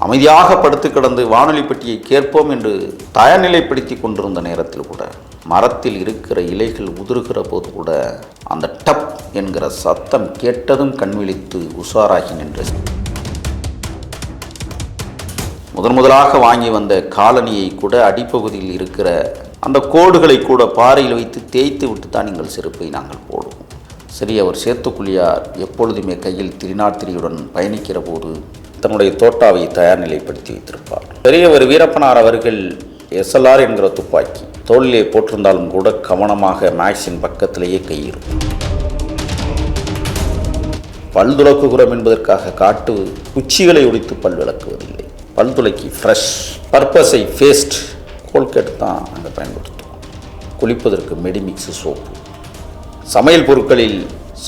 அமைதியாக படுத்து கிடந்து வானொலி பெட்டியை கேட்போம் என்று தயார்நிலைப்படுத்தி கொண்டிருந்த நேரத்தில் கூட மரத்தில் இருக்கிற இலைகள் உதிர்கிற போது கூட அந்த டப் என்கிற சத்தம் கேட்டதும் கண்விழித்து உஷாராகி நின்று முதன் முதலாக வாங்கி வந்த காலனியை கூட அடிப்பகுதியில் இருக்கிற அந்த கோடுகளை கூட பாறையில் வைத்து தேய்த்து விட்டு தான் எங்கள் செருப்பை நாங்கள் போடுவோம். சரி அவர் சேர்த்துக்குள்ளியார் எப்பொழுதுமே கையில் திரிநாத்திரியுடன் பயணிக்கிற போது தன்னுடைய தோட்டாவை தயார் நிலைப்படுத்தி வைத்திருப்பார். பெரியவர் வீரப்பனார் அவர்கள் எஸ்எல்ஆர் என்கிற துப்பாக்கி தோளிலே போட்டிருந்தாலும் கூட கவனமாக மேக்ஸின் பக்கத்திலேயே கையிருக்கும் பல் துலக்குகிறோம் என்பதற்காக காட்டு குச்சிகளை ஒடித்து பல் விளக்குவதில்லை. பல் துளக்கி ஃப்ரெஷ் பர்பஸை ஃபேஸ்ட் கோல்கேட் தான் நாங்கள் பயன்படுத்துவோம். குளிப்பதற்கு மெடிமிக்ஸ் சோப்பு. சமையல் பொருட்களில்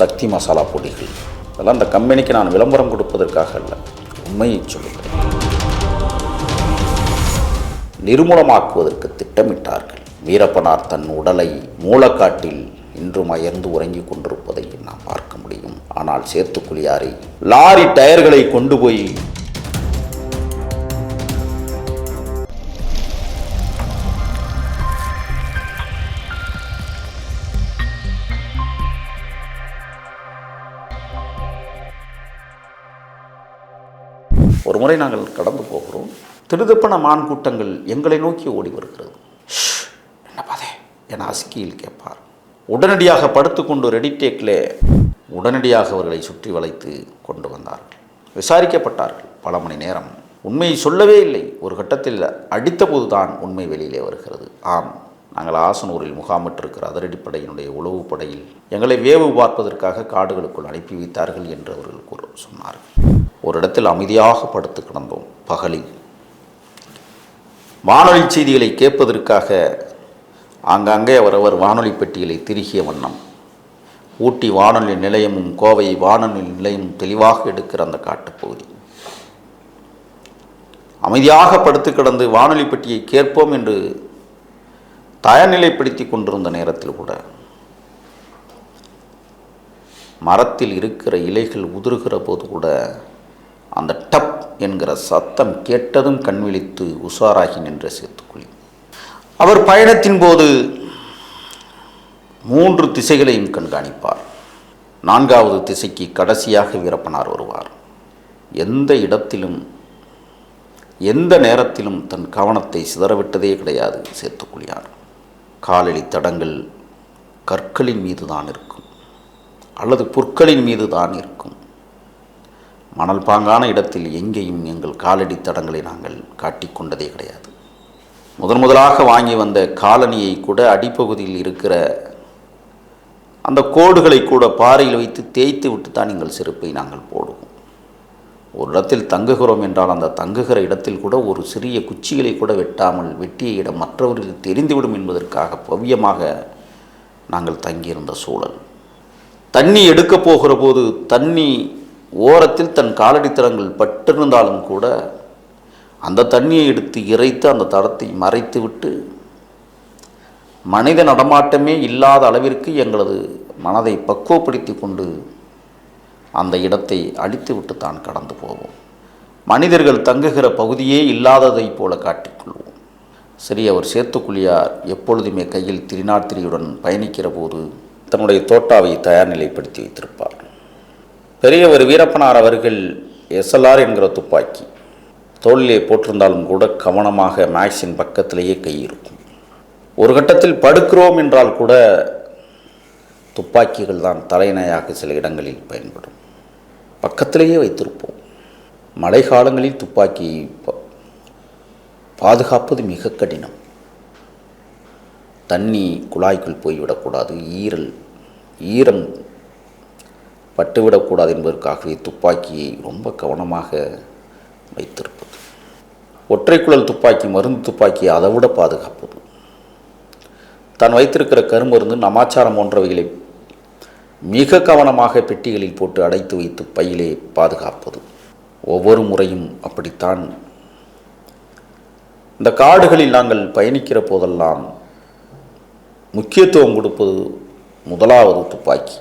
சக்தி மசாலா பொடிகள். அதெல்லாம் அந்த கம்பெனிக்கு நான் விளம்பரம் கொடுப்பதற்காக அல்ல. உண்மையை சொல்லுகிறேன் நிர்மூலமாக்குவதற்கு திட்டமிட்டார்கள். வீரப்பனார் தன் உடலை மூலக்காட்டில் இன்றும் அயர்ந்து உறங்கிக் கொண்டிருப்பதை நாம் பார்க்க முடியும். ஆனால் சேத்துக்குழியாரை லாரி டயர்களை கொண்டு போய் முறை நாங்கள் கடந்து போகிறோம். திருதப்பன மான் கூட்டங்கள் எங்களை நோக்கி ஓடி வருகிறது. "ஷ், என்ன பாதே? என அசுக்கியில் கேட்பார். உடனடியாக படுத்துக்கொண்டு ரெடிடேக்கில் உடனடியாக அவர்களை சுற்றி வளைத்து கொண்டு வந்தார்கள். விசாரிக்கப்பட்டார்கள். பல மணி நேரம். உண்மையை சொல்லவே இல்லை. ஒரு கட்டத்தில் அடித்தபோது தான் உண்மை வெளியிலே வருகிறது. ஆம் நாங்கள் ஆசனூரில் முகாமிட்டிருக்கிற அதிரடிப்படையினுடைய உளவு படையில் எங்களை வேவு பார்ப்பதற்காக காடுகளுக்குள் அனுப்பி வைத்தார்கள் என்று அவர்கள் கூற சொன்னார்கள். ஒரு இடத்தில் அமைதியாக படுத்து கிடந்தோம். பகலில். வானொலி செய்திகளை கேட்பதற்காக ஆங்காங்கே அவரவர் வானொலி பெட்டிகளை திருகிய வண்ணம். ஊட்டி வானொலி நிலையமும் கோவை வானொலி நிலையமும் தெளிவாக எடுக்கிற அந்த காட்டுப்பகுதி. அமைதியாக படுத்து கிடந்து வானொலி பெட்டியை கேட்போம் என்று தயார்நிலைப்படுத்தி கொண்டிருந்த நேரத்தில் கூட மரத்தில் இருக்கிற இலைகள் உதிர்கிற போது கூட அந்த டப் என்கிற சத்தம் கேட்டதும் கண்விழித்து உஷாராகி நின்ற சேத்துக்குழி. அவர் பயணத்தின் போது மூன்று திசைகளையும் கண்காணிப்பார். நான்காவது திசைக்கு கடைசியாக வீரப்பனார் வருவார். எந்த இடத்திலும் எந்த நேரத்திலும் தன் கவனத்தை சிதறவிட்டதே கிடையாது சேத்துக்குழியார். காலடி தடங்கள் கற்களின் மீது தான் இருக்கும். அல்லது புற்களின் மீது தான் இருக்கும். மணல் பாங்கான இடத்தில் எங்கேயும் எங்கள் காலடி தடங்களை நாங்கள் காட்டிக்கொண்டதே கிடையாது. முதன் முதலாக வாங்கி வந்த காலனியை கூட அடிப்பகுதியில் இருக்கிற அந்த கோடுகளை கூட பாறையில் வைத்து தேய்த்து விட்டு தான் எங்கள் செருப்பை நாங்கள் போடுவோம். ஒரு இடத்தில் தங்குகிறோம் என்றால் அந்த தங்குகிற இடத்தில் கூட ஒரு சிறிய குச்சிகளை கூட வெட்டாமல் வெட்டிய இடம் மற்றவர்களுக்கு தெரிந்துவிடும் என்பதற்காக பவ்யமாக நாங்கள் தங்கியிருந்த சூழல். தண்ணி எடுக்கப் போகிற போது தண்ணி ஓரத்தில் தன் காலடித்தடங்கள் பட்டிருந்தாலும் கூட அந்த தண்ணியை எடுத்து இறைத்து அந்த தடத்தை மறைத்து விட்டு மனித நடமாட்டமே இல்லாத அளவிற்கு எங்களது மனதை பக்குவப்படுத்தி கொண்டு அந்த இடத்தை அழித்துவிட்டு தான் கடந்து போவோம். மனிதர்கள் தங்குகிற பகுதியே இல்லாததைப் போல காட்டிக்கொள்வோம். சரி அவர் சேத்துக்குழியார் எப்பொழுதுமே கையில் திரிநாத்திரியுடன் பயணிக்கிற போது தன்னுடைய தோட்டாவை தயார் நிலைப்படுத்தி வைத்திருப்பார் பெரியவர் வீரப்பனார் அவர்கள் எஸ்எல்ஆர் என்கிற துப்பாக்கி. தோளிலே போட்டிருந்தாலும் கூட கவனமாக மேக்ஸின் பக்கத்திலேயே கை இருக்கும் ஒரு கட்டத்தில் படுக்கிறோம் என்றால் கூட துப்பாக்கிகள் தான் தலைநையாக சில இடங்களில் பயன்படும். பக்கத்திலேயே வைத்திருப்போம். மழை காலங்களில் துப்பாக்கி ப- பாதுகாப்பது மிக கடினம். தண்ணி குழாய்க்குள் போய்விடக்கூடாது ஈரல் ஈரம் பட்டுவிடக்கூடாது என்பதற்காகவே துப்பாக்கியை ரொம்ப கவனமாக வைத்திருப்பது. ஒற்றை குழல் துப்பாக்கி மருந்து துப்பாக்கி அதை விட பாதுகாப்பது. தான் வைத்திருக்கிற கருமருந்து நமாச்சாரம் போன்றவைகளை மிக கவனமாக பெட்டிகளில் போட்டு அடைத்து வைத்து பையிலே பாதுகாப்பது. ஒவ்வொரு முறையும் அப்படித்தான். இந்த காடுகளில் நாங்கள் பயணிக்கிற போதெல்லாம் முக்கியத்துவம் கொடுப்பது முதலாவது துப்பாக்கி.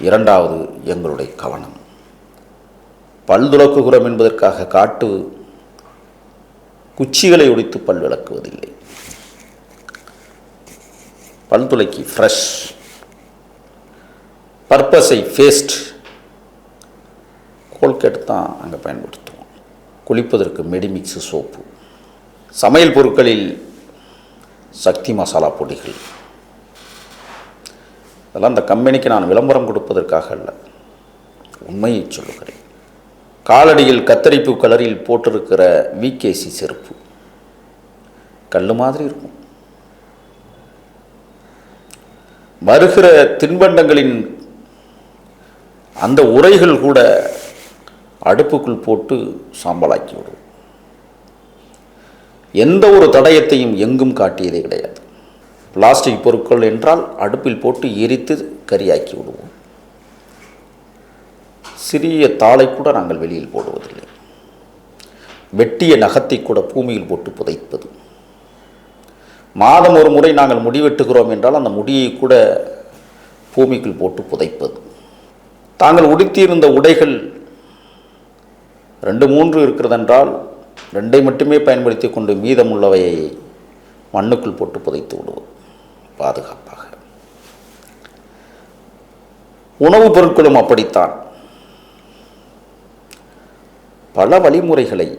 இரண்டாவது எங்களுடைய கவனம். பல்துலக்குகுறம் என்பதற்காக காட்டு குச்சிகளை ஒடித்து பல் விளக்குவதில்லை. பல்துலைக்கி ஃப்ரெஷ் பர்பஸை ஃபேஸ்ட் கோல்கேட் தான் அங்கே பயன்படுத்துவோம். குளிப்பதற்கு மெடிமிக்ஸு சோப்பு சமையல் பொருட்களில் சக்தி மசாலா பொடிகள். அதெல்லாம் இந்த கம்பெனிக்கு நான் விளம்பரம் கொடுப்பதற்காக அல்ல. உண்மையை சொல்லுகிறேன். காலடியில் கத்தரிப்பு கலரில் போட்டிருக்கிற விகேசி செருப்பு. கல் மாதிரி இருக்கும். வருகிற தின்பண்டங்களின் அந்த உரைகள் கூட அடுப்புக்குள் போட்டு சாம்பலாக்கி விடும். எந்த ஒரு தடயத்தையும் எங்கும் காட்டியதே கிடையாது. பிளாஸ்டிக் பொருட்கள் என்றால் அடுப்பில் போட்டு எரித்து கரியாக்கி விடுவோம். சிறிய தாளை கூட நாங்கள் வெளியில் போடுவதில்லை. வெட்டிய நகத்தை கூட பூமியில் போட்டு புதைப்பது. மாதம் ஒரு முறை நாங்கள் முடிவெட்டுகிறோம் என்றால் அந்த முடியை கூட பூமிக்குள் போட்டு புதைப்பது. தாங்கள் உடுத்தியிருந்த உடைகள் ரெண்டு மூன்று இருக்கிறதென்றால் ரெண்டை மட்டுமே பயன்படுத்தி கொண்டு மீதமுள்ளவையை மண்ணுக்குள் போட்டு புதைத்து விடுவோம். பாதுகாப்பாக. உணவுப் பொருட்களும் அப்படித்தான். பல வழிமுறைகளை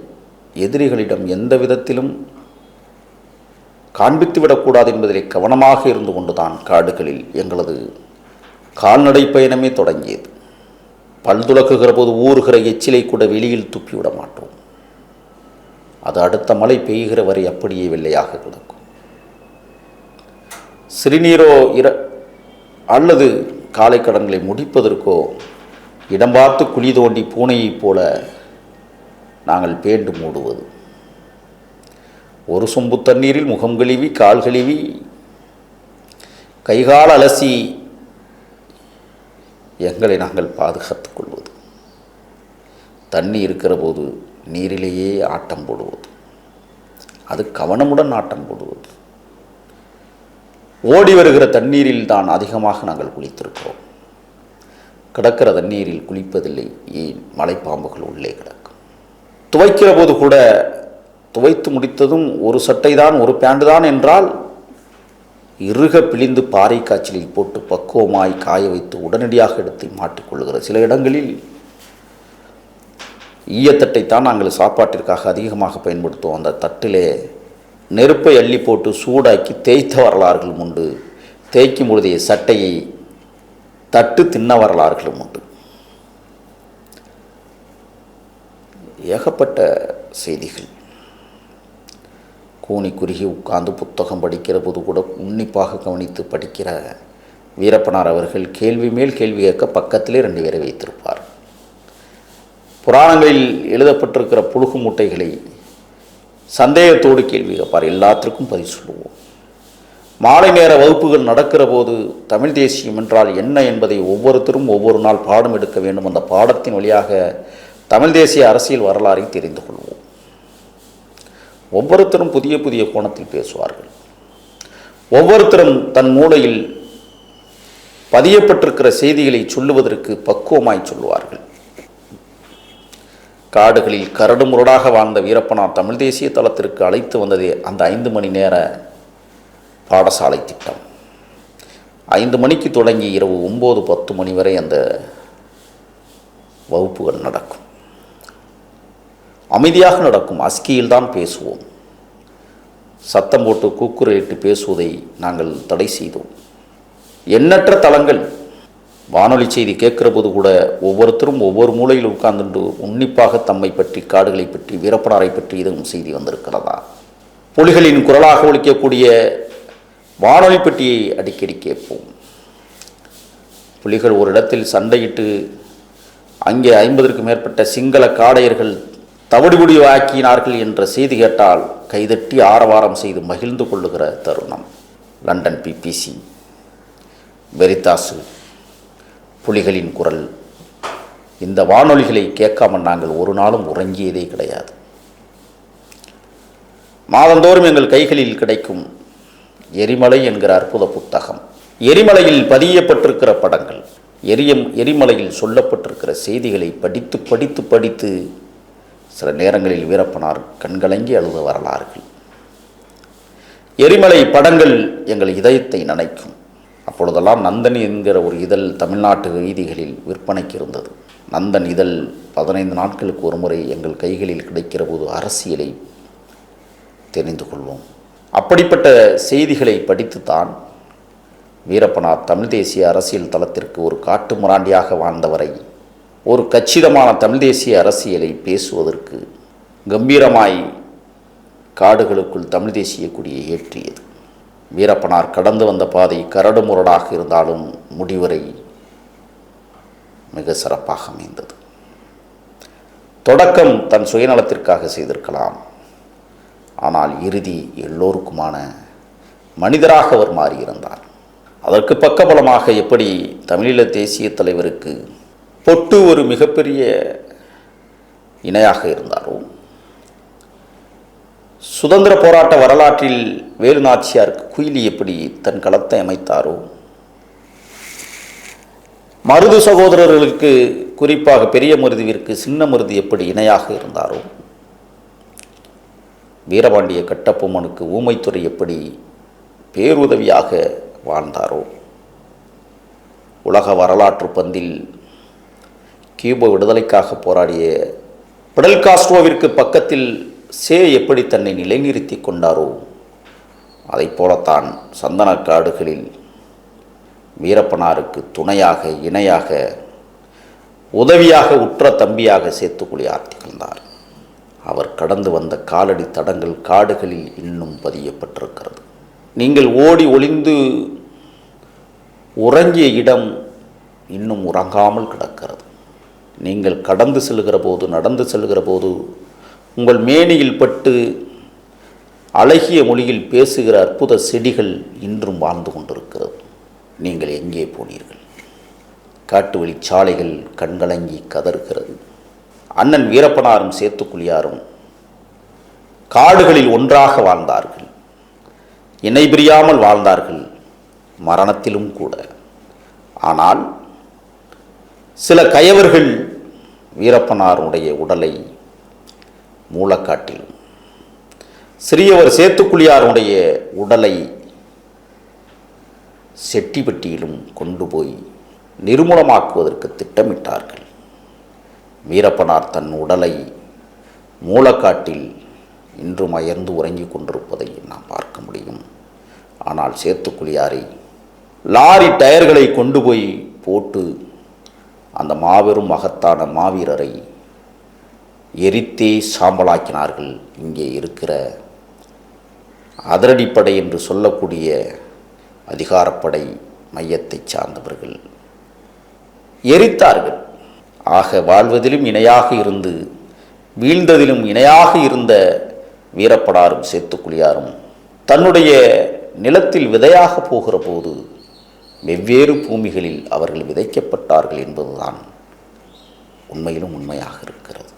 எதிரிகளிடம் எந்த விதத்திலும் காண்பித்து விடக்கூடாது என்பதிலே கவனமாக இருந்து கொண்டுதான் காடுகளில் எங்களது கால்நடை பயணமே தொடங்கியது. பல் துலக்குகிற போது ஊறுகிற எச்சிலை கூட வெளியில் துப்பிவிட மாட்டோம். அது அடுத்த மழை பெய்கிற வரை அப்படியே வெள்ளையாக கிடக்கும். சிறுநீரோ இர அல்லது காலை கடன்களை முடிப்பதற்கோ இடம் பார்த்து குழி தோண்டி பூனையைப் போல நாங்கள் பேண்டு மூடுவது. ஒரு சொம்பு தண்ணீரில் முகம் கழுவி கால் கழுவி கைகால் அலசி எங்களை நாங்கள் பாதுகாத்துக் கொள்வது. தண்ணி இருக்கிற போது நீரிலேயே ஆட்டம் போடுவது. அது கவனமுடன் ஆட்டம் போடுவது. ஓடி வருகிற தண்ணீரில் தான் அதிகமாக நாங்கள் குளித்திருக்கிறோம். கிடக்கிற தண்ணீரில் குளிப்பதில்லை ஏன்? மலைப்பாம்புகள் உள்ளே கிடக்கும். துவைக்கிற போது கூட துவைத்து முடித்ததும் ஒரு சட்டை தான் ஒரு பேண்டு தான் என்றால் இறுக பிழிந்து பாறை காய்ச்சலில் போட்டு பக்குவமாய் காய வைத்து உடனடியாக எடுத்து மாட்டிக்கொள்ளுகிற சில இடங்களில் ஈயத்தட்டை தான் நாங்கள் சாப்பாட்டிற்காக அதிகமாக பயன்படுத்துவோம். அந்த தட்டிலே நெருப்பை அள்ளி போட்டு சூடாக்கி தேய்த்த வரலாறுகளும் உண்டு. தேய்க்கும் பொழுதே சட்டையை தட்டு தின்ன வரலாறுகளும் உண்டு. ஏகப்பட்ட செய்திகள். கூனி குறுகி உட்கார்ந்து புத்தகம் படிக்கிற போது கூட உன்னிப்பாக கவனித்து படிக்கிற வீரப்பனார் அவர்கள் கேள்வி மேல் கேள்வி கேட்க பக்கத்திலே ரெண்டு பேரை வைத்திருப்பார். புராணங்களில் எழுதப்பட்டிருக்கிற புழுகு மூட்டைகளை சந்தேகத்தோடு கேள்வி கேட்பார். எல்லாத்திற்கும் பதில் சொல்லுவோம். மாலை நேர வகுப்புகள் நடக்கிற போது தமிழ் தேசியம் என்றால் என்ன என்பதை ஒவ்வொருத்தரும் ஒவ்வொரு நாள் பாடம் எடுக்க வேண்டும். அந்த பாடத்தின் வழியாக தமிழ் தேசிய அரசியல் வரலாறை தெரிந்து கொள்வோம். ஒவ்வொருத்தரும் புதிய புதிய கோணத்தில் பேசுவார்கள். ஒவ்வொருத்தரும் தன் மூளையில் பதியப்பட்டிருக்கிற செய்திகளை சொல்லுவதற்கு பக்குவமாய் சொல்லுவார்கள். காடுகளில் கரடு முரடாக வாழ்ந்த வீரப்பனார் தமிழ் தேசிய தளத்திற்கு அழைத்து வந்ததே அந்த ஐந்து மணி நேர பாடசாலை திட்டம். ஐந்து மணிக்கு தொடங்கி இரவு ஒம்பது பத்து மணி வரை அந்த வகுப்புகள் நடக்கும். அமைதியாக நடக்கும் அஸ்கியில் தான் பேசுவோம். சத்தம் போட்டு கூக்குரலிட்டு பேசுவதை நாங்கள் தடை செய்தோம். எண்ணற்ற தளங்கள். வானொலி செய்தி கேட்கிற போது கூட ஒவ்வொருத்தரும் ஒவ்வொரு மூலையில் உட்கார்ந்துட்டு உன்னிப்பாக தம்மை பற்றி காடுகளை பற்றி வீரப்பனாரை பற்றி இதுவும் செய்தி வந்திருக்கிறதா? புலிகளின் குரலாக ஒழிக்கக்கூடிய வானொலி பெட்டியை அடிக்கடி கேட்போம். புலிகள் ஒரு இடத்தில் சண்டையிட்டு அங்கே ஐம்பதற்கு மேற்பட்ட சிங்கள காடையர்கள் தவிடுபுடி ஆக்கினார்கள் என்ற செய்தி கேட்டால் கைதட்டி ஆரவாரம் செய்து மகிழ்ந்து கொள்ளுகிற தருணம். London BBC. வெரிதாசு. புலிகளின் குரல். இந்த வானொலிகளை கேட்காமல் நாங்கள் ஒரு நாளும் உறங்கியதே கிடையாது. மாதந்தோறும் எங்கள் கைகளில் கிடைக்கும் எரிமலை என்கிற அற்புத புத்தகம். எரிமலையில் பதியப்பட்டிருக்கிற படங்கள். எரியம் எரிமலையில் சொல்லப்பட்டிருக்கிற செய்திகளை படித்து படித்து படித்து சில நேரங்களில் வீரப்பனார் கண்கலங்கி அழுத வரலாறுகள். எரிமலை படங்கள் எங்கள் இதயத்தை நனைக்கும். அப்பொழுதெல்லாம் நந்தன் என்கிற ஒரு இதழ் தமிழ்நாட்டு வீதிகளில் விற்பனைக்கு இருந்தது. நந்தன் இதழ் பதினைந்து நாட்களுக்கு ஒரு முறை எங்கள் கைகளில் கிடைக்கிற போது அரசியலை தெரிந்து கொள்வோம். அப்படிப்பட்ட செய்திகளை படித்துத்தான் வீரப்பனார் தமிழ் தேசிய அரசியல் தளத்திற்கு ஒரு காட்டு முராண்டியாக வாழ்ந்தவரை ஒரு கச்சிதமான தமிழ் தேசிய அரசியலை பேசுவதற்கு கம்பீரமாய் காடுகளுக்குள் தமிழ் தேசிய கொடியை ஏற்றியது. வீரப்பனார் கடந்து வந்த பாதை கரடு முரடாக இருந்தாலும் முடிவரை மிக சிறப்பாக அமைந்தது. தொடக்கம் தன் சுயநலத்திற்காக செய்திருக்கலாம். ஆனால் இறுதி எல்லோருக்குமான மனிதராக அவர் மாறியிருந்தார். அதற்கு பக்கபலமாக எப்படி தமிழீழ தேசிய தலைவருக்கு பொட்டு ஒரு மிகப்பெரிய இணையாக இருந்தாரோ? சுதந்திர போராட்ட வரலாற்றில் வேலு நாச்சியாருக்கு குயிலி எப்படி தன் களத்தை அமைத்தாரோ? மருது சகோதரர்களுக்கு குறிப்பாக பெரிய மருதுவிற்கு சின்ன மருது எப்படி இணையாக இருந்தாரோ? வீரபாண்டிய கட்டப்பொம்மனுக்கு ஊமைத்துறை எப்படி பேருதவியாக வாழ்ந்தாரோ? உலக வரலாற்று பந்தில் கியூபா விடுதலைக்காக போராடிய பிடல் காஸ்ட்ரோவிற்கு பக்கத்தில் சே எப்படி தன்னை நிலைநிறுத்தி கொண்டாரோ அதைப் போலத்தான் சந்தன காடுகளில் வீரப்பனாருக்கு துணையாக இணையாக உதவியாக உற்ற தம்பியாக சேத்துக்குழியார் திகழ்ந்தார் அவர் கடந்து வந்த காலடி தடங்கள் காடுகளில் இன்னும் பதியப்பட்டிருக்கிறது. நீங்கள் ஓடி ஒளிந்து உறங்கிய இடம் இன்னும் உறங்காமல் கிடக்கிறது. நீங்கள் கடந்து செல்கிற போது நடந்து செல்கிற போது உங்கள் மேனியில் பட்டு அழகிய மொழியில் பேசுகிற அற்புத செடிகள் இன்றும் வாழ்ந்து கொண்டிருக்கிறது. நீங்கள் எங்கே போனீர்கள்? காட்டு வழி சாலைகள் கண்கலங்கி கதறுகிறது. அண்ணன் வீரப்பனாரும் சேத்துக்குழியாரும் காடுகளில் ஒன்றாக வாழ்ந்தார்கள். இணை பிரியாமல் வாழ்ந்தார்கள். மரணத்திலும் கூட. ஆனால் சில கயவர்கள் வீரப்பனாருடைய உடலை மூலக்காட்டிலும் சிறியவர் சேத்துக்குழியாருடைய உடலை செட்டிப்பட்டியிலும் கொண்டு போய் நிர்மூலமாக்குவதற்கு திட்டமிட்டார்கள். வீரப்பனார் தன் உடலை மூலக்காட்டில் இன்றும் அயர்ந்து உறங்கிக் கொண்டிருப்பதை நாம் பார்க்க முடியும். ஆனால் சேத்துக்குழியாரை லாரி டயர்களை கொண்டு போய் போட்டு அந்த மாபெரும் மகத்தான மாவீரரை எரித்தே சாம்பலாக்கினார்கள். இங்கே இருக்கிற அதிரடிப்படை என்று சொல்லக்கூடிய அதிகாரப்படை மையத்தை சார்ந்தவர்கள் எரித்தார்கள். ஆக வாழ்வதிலும் இணையாக இருந்து வீழ்ந்ததிலும் இணையாக இருந்த வீரப்படாரும் சேத்துக்குழியாரும் தன்னுடைய நிலத்தில் விதையாக போகிற போது வெவ்வேறு பூமிகளில் அவர்கள் விதைக்கப்பட்டார்கள் என்பதுதான் உண்மையிலும் உண்மையாக இருக்கிறது.